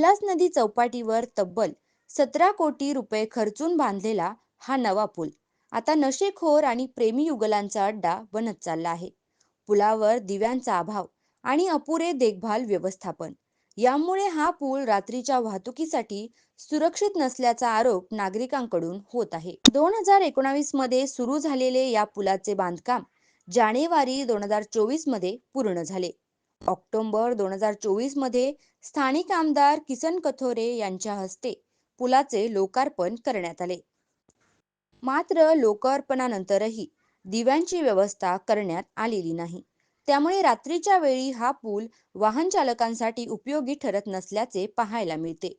उल्हास नदी चौपाटीवर तब्बल सतरा कोटी रुपये खर्चून बांधलेला हा नवा पूल. आता नशेखोर आणि प्रेमी युगलांचा अड्डा बनत चालला आहे. पुलावर दिव्यांचा अभाव आणि अपुरे देखभाल व्यवस्थापन. यामुळे हा पूल रात्रीच्या वाहतुकीसाठी सुरक्षित नसल्याचा आरोप नागरिकांकडून होत आहे. दोन हजार एकोणावीसमध्ये सुरू झालेले या पुलाचे बांधकाम जानेवारी दोन हजार चोवीसमध्ये पूर्ण झाले. ऑक्टोबर दोन हजार चोवीसमध्ये स्थानिक आमदार किसन कथोरे यांच्या हस्ते पुलाचे लोकार्पण करण्यात आले. मात्र लोकार्पणानंतरही दिव्यांची व्यवस्था करण्यात आलेली नाही. त्यामुळे रात्रीच्या वेळी हा पूल वाहन चालकांसाठी उपयोगी ठरत नसल्याचे पाहायला मिळते.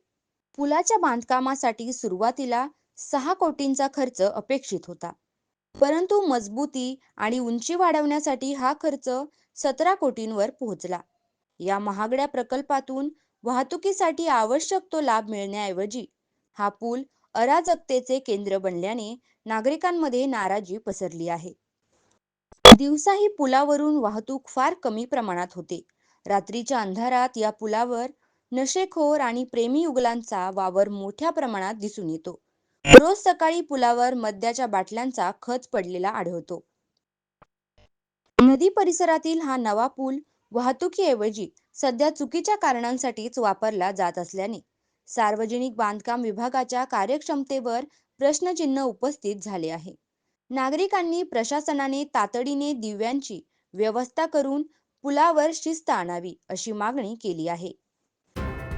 पुलाच्या बांधकामासाठी सुरुवातीला सहा कोटींचा खर्च अपेक्षित होता. परंतु मजबूती आणि उंची वाढवण्यासाठी हा खर्च सतरा कोटींवर पोहोचला. या महागड्या प्रकल्पातून वाहतुकीसाठी आवश्यक तो लाभ मिळण्याऐवजी हा पूल अराजकतेचे केंद्र बनल्याने नागरिकांमध्ये नाराजी पसरली आहे. दिवसाही पुलावरून वाहतूक फार कमी प्रमाणात होते. रात्रीच्या अंधारात या पुलावर नशेखोर आणि प्रेमी युगलांचा वावर मोठ्या प्रमाणात दिसून येतो. रोज सकाळी पुलावर मद्याच्या बाटल्यांचा खच पडलेला आढळतो. नदी परिसरातील हा नवा पूल वाहतुकीऐवजी सध्या चुकीच्या कारणांसाठीच वापरला जात असल्याने सार्वजनिक बांधकाम विभागाच्या कार्यक्षमतेवर प्रश्नचिन्ह उपस्थित झाले आहे. नागरिकांनी प्रशासनाने तातडीने दिव्यांची व्यवस्था करून पुलावर शिस्त आणावी अशी मागणी केली आहे.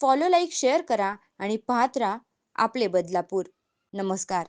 फॉलो लाईक शेअर करा आणि पाहत राहा आपले बदलापूर. नमस्कार.